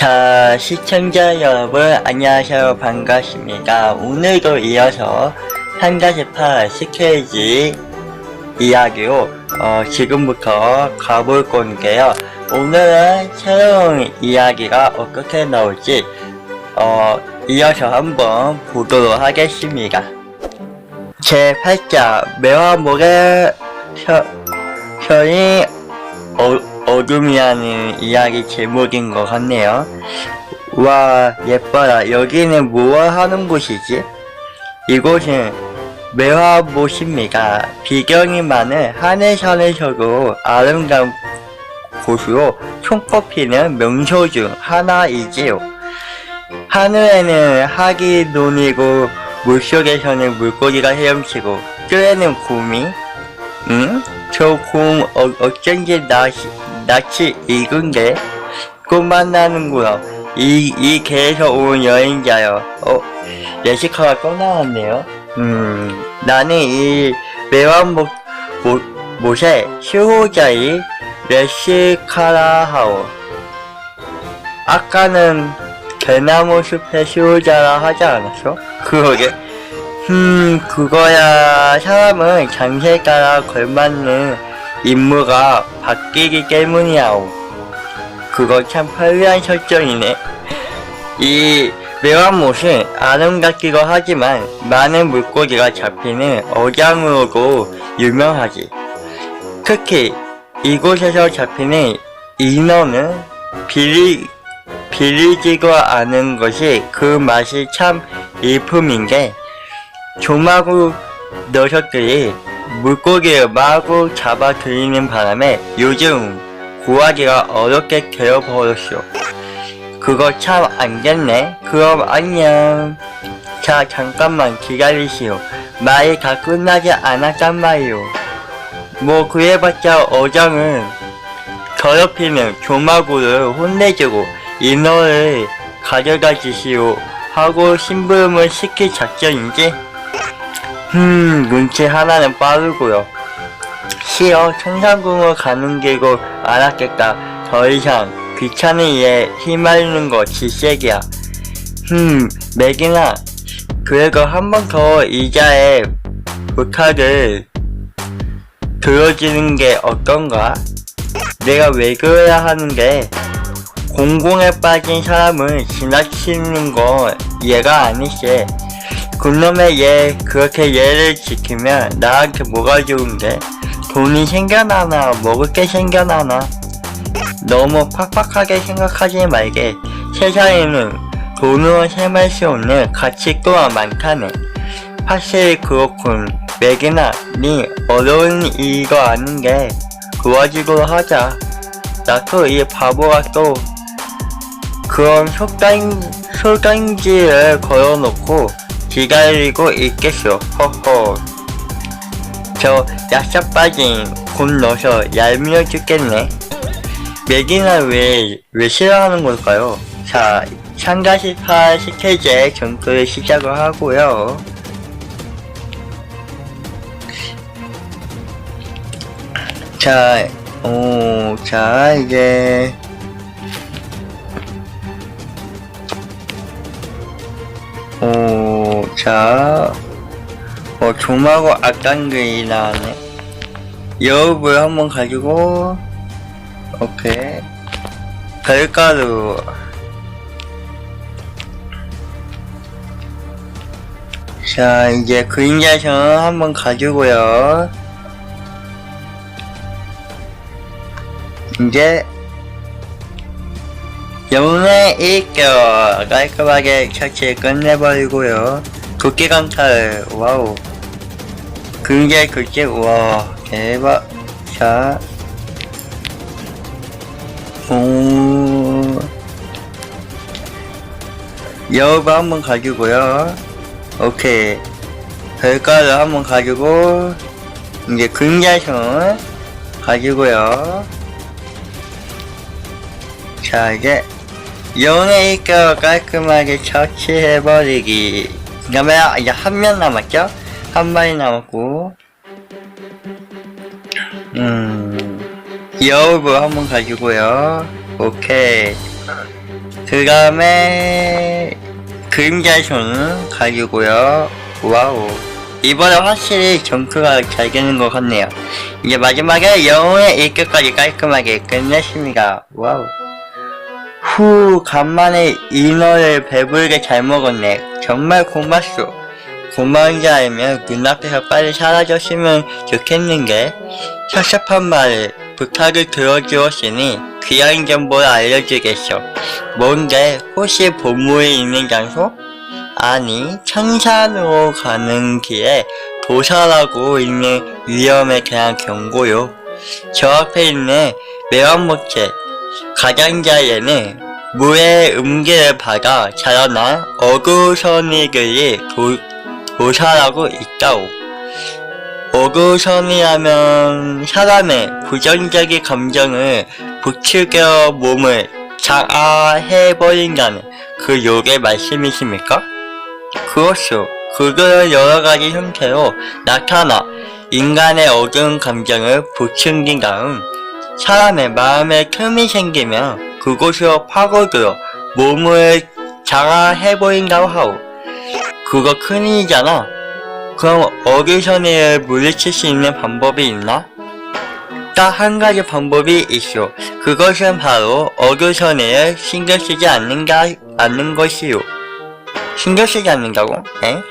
자, 시청자 여러분, 안녕하세요. 반갑습니다. 오늘도 이어서 한가시파 스케이지 이야기로, 어, 지금부터 가볼 건데요. 오늘은 새로운 이야기가 어떻게 나올지, 어, 이어서 한번 보도록 하겠습니다. 제 8자, 매화목의 혀, 혀이 어, 어둠이라는 이야기 제목인 것 같네요. 와, 예뻐라. 여기는 무엇 하는 곳이지? 이곳은 매화못입니다. 비경이 많은 하늘산에서도 아름다운 곳으로 손꼽히는 명소 중 하나이지요. 하늘에는 학이 논이고 물속에서는 물고기가 헤엄치고 뜰에는 곰이 응? 저곰 어, 어쩐지 낯 이, 낯이 익은데 꼭 만나는구나 이, 이 개에서 온 여행자요 어? 레시카가 또 나왔네요 음 나는 이 매완못 못, 못의 수호자이 레시카라하오 아까는 대나무 숲의 수호자라 하지 않았어? 그러게 음, 그거야. 사람은 장세에 따라 걸맞는 임무가 바뀌기 때문이야오. 그거 참 편리한 설정이네. 이 매화못은 아름답기도 하지만 많은 물고기가 잡히는 어장으로도 유명하지. 특히 이곳에서 잡히는 인어는 비리, 비리지도 않은 것이 그 맛이 참 일품인 게 조마구 녀석들이 물고기를 마구 잡아 들이는 바람에 요즘 구하기가 어렵게 되어버렸어. 그거 참 안겠네. 그럼 안녕. 자, 잠깐만 기다리시오. 말이 다 끝나지 않았단 말이오. 뭐 그래봤자 어장은 더럽히는 조마구를 혼내주고 인어를 가져다 주시오 하고 심부름을 시킬 작전인지? 음, 눈치 하나는 빠르고요. 싫어, 천상궁을 가는 길고 알았겠다. 더 이상 귀찮은 일에 휘말리는 거 질색이야. 음, 맥이나, 그래도 한 번 더 이자의 부탁을 들어주는 게 어떤가? 내가 왜 그래야 하는데, 공공에 빠진 사람을 지나치는 건 얘가 아니지. 그놈의 얘 그렇게 얘를 지키면 나한테 뭐가 좋은데? 돈이 생겨나나 먹을 게 생겨나나? 너무 팍팍하게 생각하지 말게. 세상에는 돈으로 셈할 수 없는 가치 또한 많다네. 확실히 그렇군. 맥이나 네 어려운 이거 아는 게 도와주고 하자. 나도 이 바보가 또 그런 속당, 속당지를 걸어놓고 기다리고 있겠어. 허허. 저 약삭 빠진 곰 넣어서 얄미워 죽겠네. 맥이나 왜, 왜 싫어하는 걸까요? 자, 상가시파 스케줄 전투를 시작을 하고요. 자, 오, 자, 이제, 자, 어, 조마고 악당근이 나왔네. 여업을 한번 가지고, 오케이. 별가루. 자, 이제 그림자선 한번 가지고요. 이제, 영혼의 일격 깔끔하게 처치 끝내버리고요. 국기 강탈 와우. 근계 국기 와 대박. 자, 오. 여우바 한번 가지고요. 오케이. 별가를 한번 가지고 이제 근자선 가지고요. 자 이제 입겨 깔끔하게 처치해버리기 그러면 이제 한 명 남았죠? 한 마리 남았고 음 여우부 한번 가지고요 오케이 그 다음에 그림자의 손 가지고요. 와우. 이번에 확실히 정크가 잘 되는 것 같네요. 이제 마지막에 영웅의 일격까지 깔끔하게 끝냈습니다. 와우. 후, 간만에 인어를 배부르게 잘 먹었네. 정말 고맙소. 고마운 줄 알면 눈앞에서 빨리 사라졌으면 좋겠는데, 섭섭한 말을 부탁을 들어주었으니 귀한 정보를 알려주겠어. 뭔데, 혹시 보물이 있는 장소? 아니, 청산으로 가는 길에 도살하고 있는 위험에 대한 경고요. 저 앞에 있는 매화목재 가장자에는 물의 음기를 받아 자라난 어구선이들이 도, 도살하고 있다오. 어구선이라면 사람의 부정적인 감정을 부추겨 몸을 장아해버린다는 그 욕의 말씀이십니까? 그렇소. 그들은 여러 가지 형태로 나타나 인간의 어두운 감정을 부추긴 다음 사람의 마음에 틈이 생기면 그곳으로 파고들어 몸을 장아해버린다고 하오. 그거 큰일이잖아. 그럼 어기선이를 물리칠 수 있는 방법이 있나? 딱 한 가지 방법이 있어. 그것은 바로 어교선을 신경 쓰지 않는가, 않는 것이요. 신경 쓰지 않는다고? 에?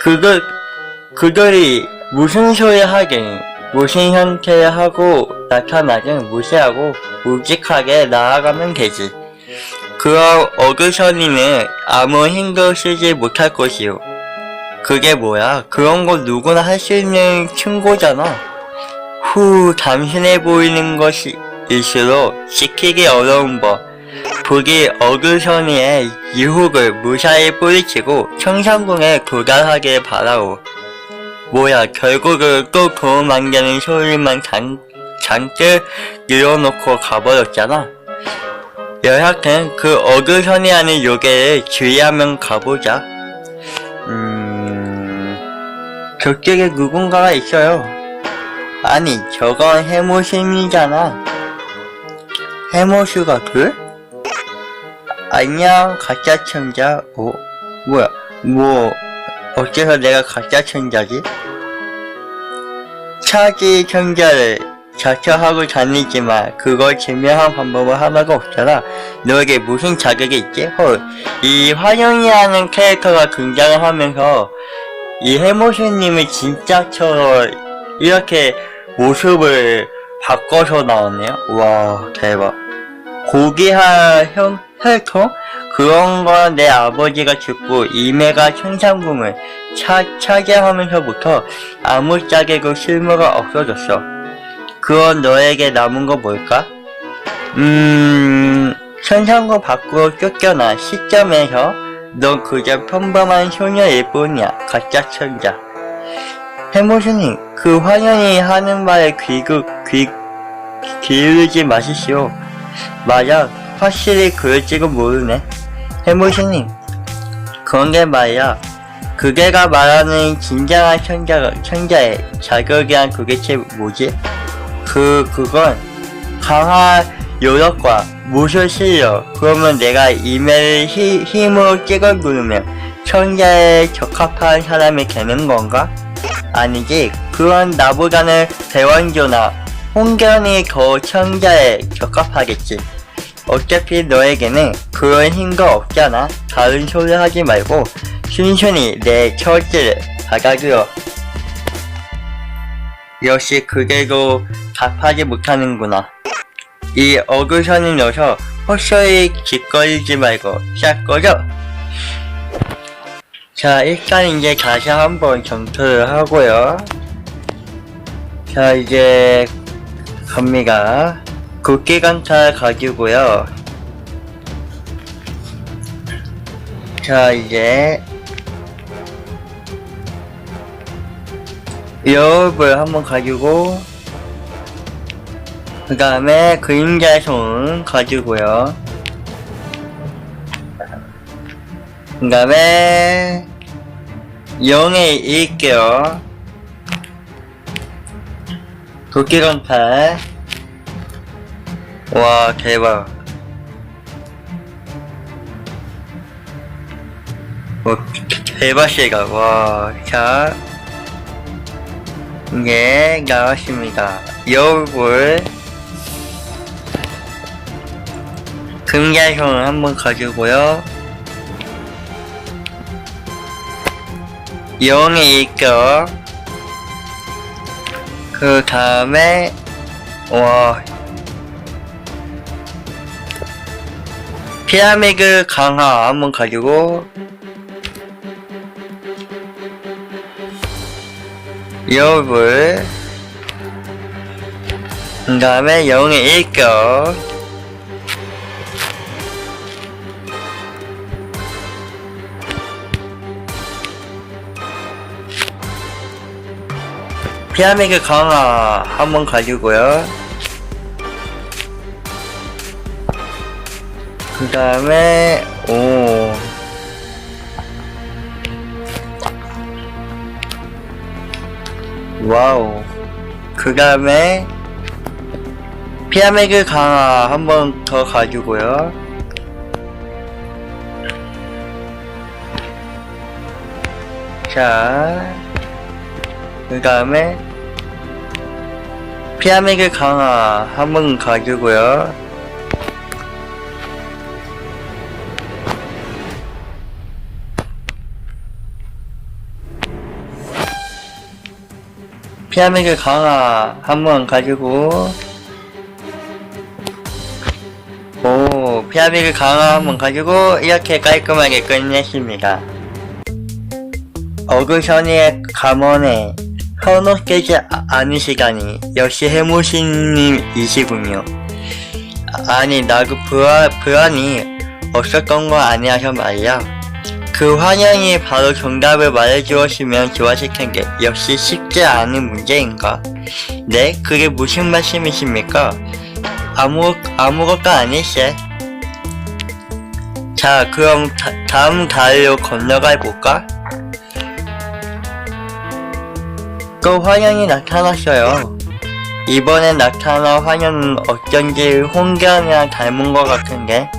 그들, 그들이 무슨 소리 하긴, 무슨 형태를 하고 나타나긴 무시하고 묵직하게 나아가면 되지. 그럼 어그선이는 아무 힘도 쓰지 못할 것이요. 그게 뭐야? 그런 거 누구나 할 수 있는 충고잖아. 후, 단순해 보이는 것이 일수록 지키기 어려운 법. 북이 어그선이의 유혹을 무사히 뿌리치고 청산궁에 도달하길 바라오. 뭐야, 결국은 또 도움 안 되는 소리만 잔, 잔뜩 늘어놓고 가버렸잖아. 여하튼 그 어그선이라는 요괴를 주의하면 가보자. 음... 저쪽에 누군가가 있어요. 아니, 저건 해모심이잖아. 해모슈가 둘? 안녕, 가짜 청자. 어? 뭐야? 뭐, 어째서 내가 가짜 청자지? 차지 청자를 자처하고 다니지만 그걸 증명한 방법은 하나가 없잖아. 너에게 무슨 자격이 있지? 헐, 이 화영이라는 캐릭터가 등장을 하면서 이 해모슈님이 진짜처럼 이렇게 모습을 바꿔서 나왔네요. 와, 대박. 고귀한 형, 혈통? 그런 건내 아버지가 죽고 이매가 천상궁을 차, 차지하면서부터 아무짝에도 실무가 없어졌어. 그건 너에게 남은 거 뭘까? 음, 천상궁 밖으로 쫓겨난 시점에서 넌 그저 평범한 소녀일 뿐이야. 가짜 천자. 해모스님, 그 화년이 하는 말에 귀그, 귀, 기울이지 마시시오. 맞아, 확실히 그럴지도 모르네. 해모스님, 그런 게 말이야. 그게가 말하는 진정한 천자, 천자의 자격이란 도대체 뭐지? 그, 그건 강한 요력과 무술 실력. 그러면 내가 이메일 히, 힘으로 찍어 누르면 천자에 적합한 사람이 되는 건가? 아니지. 그건 나보다는 대원조나 홍견이 더 천자에 적합하겠지. 어차피 너에게는 그런 힘도 없잖아. 다른 소리 하지 말고 순순히 내 처지를 받아들여. 역시 그대도 답하지 못하는구나. 이 어그선을 넣어서 헛소리 짓거리지 말고 싹 꺼져. 자, 일단 이제 다시 한번 전투를 하고요. 자, 이제 갑니다. 국기관찰 가지고요. 자, 이제 여업을 한번 가지고 그 다음에 그림자의 손 가지고요. 그 다음에 영의 일게요. 도끼건탈 와 대박 뭐, 대박이가, 와, 자. 이게 나왔습니다. 여울볼. 금자손을 한번 가지고요. 영의 일격. 그 다음에, 와, 피라미드 강화 한번 가지고. 여불. 그 다음에 영의 일격. 피라미드 강화 한번 가지고요 그 다음에 오. 와우. 그 다음에 피라미드 강화 한 번 더 가지고요. 자그 다음에 피라미드 강화 한 번 가지고요 피라미드 강화 한번 가지고. 오 피라미드 강화 한번 가지고 이렇게 깔끔하게 끝냈습니다. 어그선의 감원에 현혹 깨지 아- 않으시다니 역시 해무신님이시군요. 아니 나그 불안, 불안이 없었던 거 아니야서 말이야 그 환영이 바로 정답을 말해주었으면 좋았을 텐데 역시 쉽지 않은 문제인가? 네? 그게 무슨 말씀이십니까? 아무 아무것도 아니세. 자 그럼 다, 다음 달로 건너가 볼까? 또 환영이 나타났어요. 이번에 나타난 환영은 어쩐지 홍견이랑 닮은 것 같은데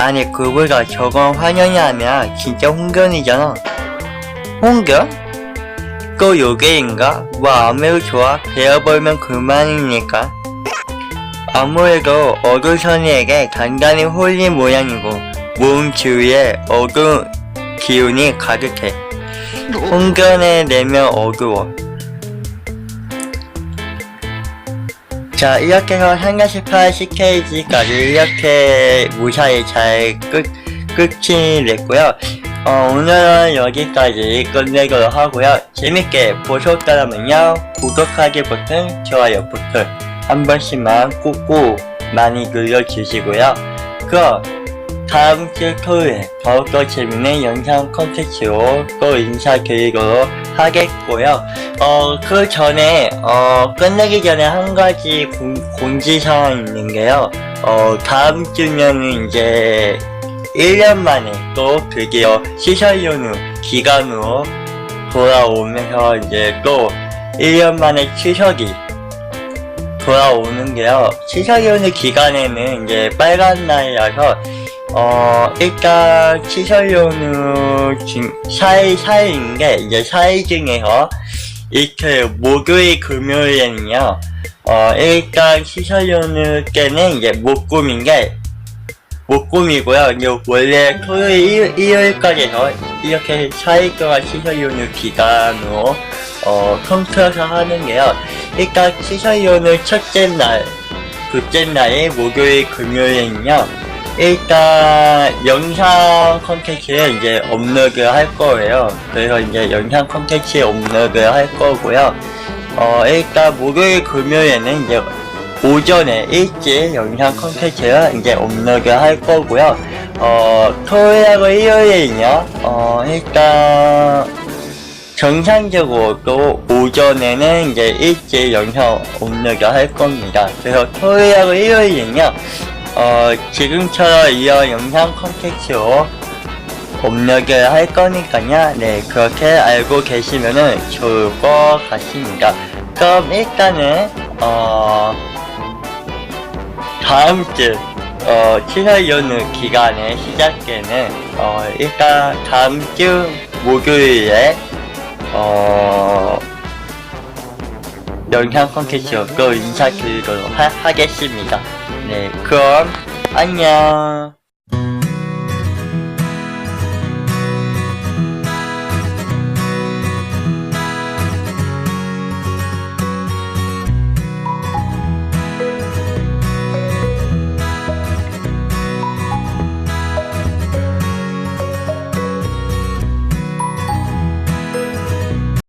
아니 그보다 저건 환영이 아니라 진짜 홍견이잖아. 홍견? 또 요괴인가? 뭐 아무래도 좋아. 배워버리면 그만이니까. 아무래도 어두선이에게 단단히 홀린 모양이고 몸 주위에 어두운 기운이 가득해. 홍견에 내면 어두워 자 이렇게 해서 318 CKG까지 이렇게 무사히 잘 끝, 끝이 냈고요. 어, 오늘은 여기까지 끝내도록 하고요. 재밌게 보셨다면요. 구독하기 버튼 좋아요 버튼 한 번씩만 꾹꾹 많이 눌러주시고요. 그럼 다음 주 토요일에 더욱더 재밌는 영상 콘텐츠로 또 인사드리도록 하겠고요 어, 그 전에, 어, 끝내기 전에 한 가지 공, 공지사항 있는 게요. 어, 다음 주면은 이제 1년 만에 또 드디어 시설 연휴 기간으로 돌아오면서 이제 또 1년 만에 추석이 돌아오는 게요. 시설연휴 기간에는 이제 빨간 날이라서 어, 일단 중, 4일, 4일인 게 이제 4일 중에서 이틀 목요일 금요일에는요. 어 일단 시설연휴 때는 이제 목금인 게 목금이고요. 이제 원래 토요일 일, 일요일까지 해서 이렇게 4일 동안 시설연휴 기간으로 어 통틀어서 하는 게요. 일단 시설연휴 첫째 날 둘째 날이 목요일 금요일은요 일단 영상 콘텐츠에 이제 업로드 할 거예요. 그래서 이제 영상 콘텐츠에 업로드 할 거고요. 어 일단 목요일 금요일에는 이제 오전에 일찍 영상 콘텐츠를 이제 업로드 할 거고요. 어 토요일하고 일요일은요. 어 일단 정상적으로 또 오전에는 이제 일찍 영상 업로드 할 겁니다. 그래서 토요일하고 일요일은요. 어, 지금처럼 이런 영상 콘텐츠로 업로드 할 거니까요. 네, 그렇게 알고 계시면은 좋을 것 같습니다. 그럼 일단은, 어, 다음 주, 어, 7월 연휴 기간의 시작되는, 어, 일단 다음 주 목요일에, 어, 영상 콘텐츠로 또 인사드리도록 하, 하겠습니다. 네, 그럼, 안녕.